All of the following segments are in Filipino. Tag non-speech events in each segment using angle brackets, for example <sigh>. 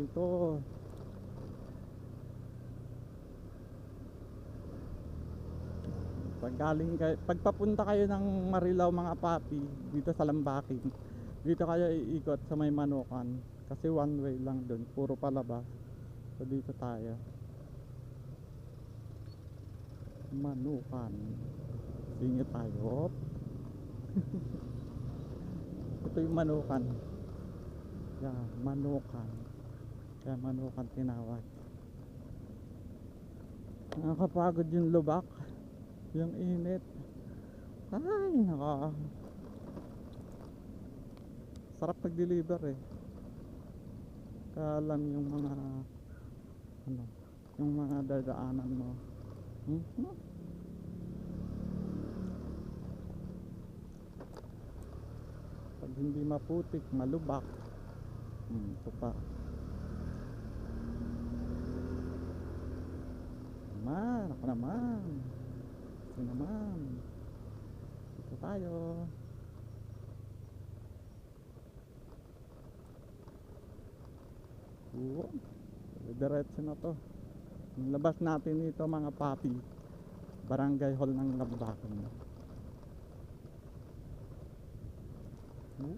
Ito. Pag galing kayo, pagpapunta kayo ng Marilao mga papi, dito sa Lambaking, dito kayo iikot sa may Manukan. Kasi one way lang dun, puro palabas. So dito tayo. Manukan. Singit tayo. <laughs> Ito yung Manukan. Yan, Manukan. Kaya Manukan tinawag. Nakakapagod yung lubak. Yung init. Ay, naka. Sarap pag-deliver eh. Kaya lang yung mga ano, yung mga dadaanan mo. Hmm? Pag hindi maputik, malubak. Hmm, ito pa. Naman, ako naman. Ito naman. Ito tayo. Oo. Diretso na to. Ang labas natin ito mga papi. Barangay Hall ng Lambacan. Oo.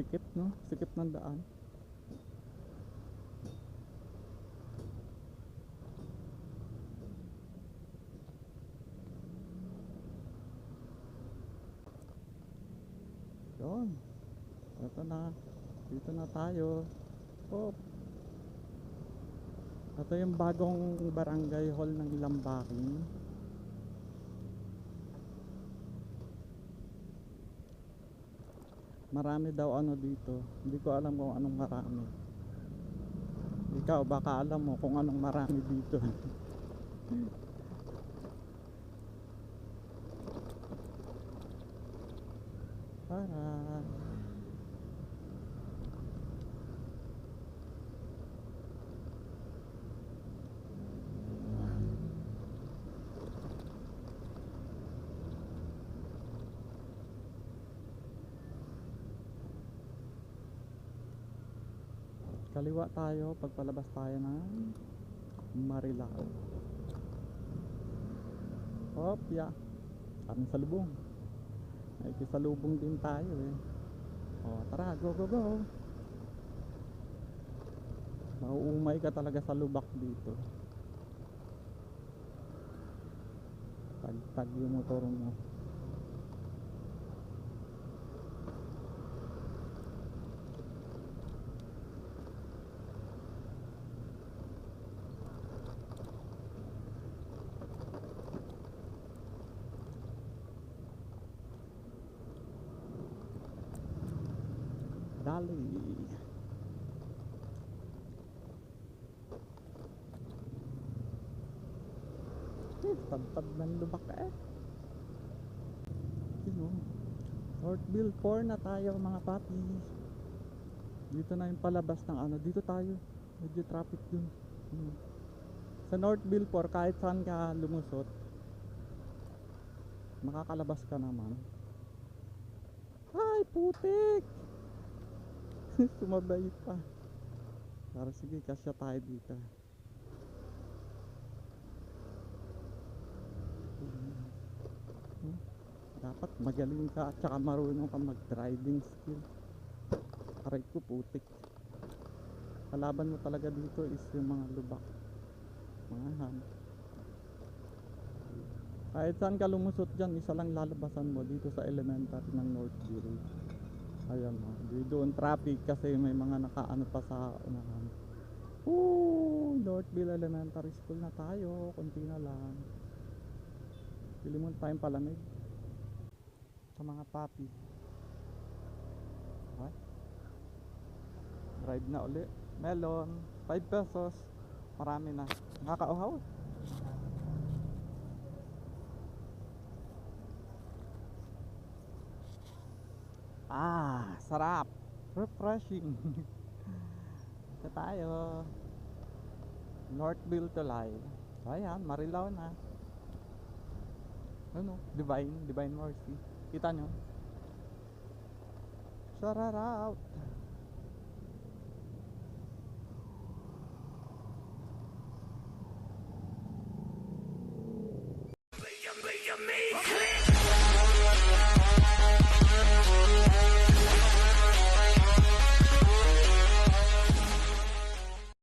Sikip no? Sikip ng daan. Yun. Ito na. Dito na tayo. Oh. Ito yung bagong barangay hall ng Lambaking. Marami daw ano dito. Hindi ko alam kung anong marami. Ikaw baka alam mo kung anong marami dito. <laughs> Para Kaliwa tayo pagpalabas tayo ng Marilao. Hop, ya. Kami sa lubong. Ay, kisalubong din tayo eh. O, tara, go, go, go. Mauumay ka talaga sa lubak dito. Tag-tag yung motor mo. Dali. Eh, tagtag ng lubak eh. Yun oh. Northville 4 na tayo mga papi. Dito na yung palabas ng ano. Dito tayo. Medyo traffic dun. Hmm. Sa Northville 4, kahit saan ka lumusot, makakalabas ka naman. Ay, putik! <laughs> Sumabay pa. Para sige, kasya tayo dito. Dapat magaling ka at saka marunong ka mag-driving skill. Aray ko putik. Kalaban mo talaga dito is yung mga lubak. Mga ham. Kahit saan ka lumusot dyan, isa lang lalabasan mo dito sa elementary ng Northville. Ayan o. Di doon traffic kasi may mga nakaano pa sa unahan. Ooh, Northville Elementary School na tayo. Kunti na lang. Pili mo tayong palamig. Sa mga papi. What? Drive na uli. Melon. 5 pesos. Marami na. Nakakauhaw. Ah, sarap. Refreshing. <laughs> Ito tayo. Northville Tulay. Ayan, Marilao na. Ano? Divine, Divine Mercy. Kita nyo? Shout out.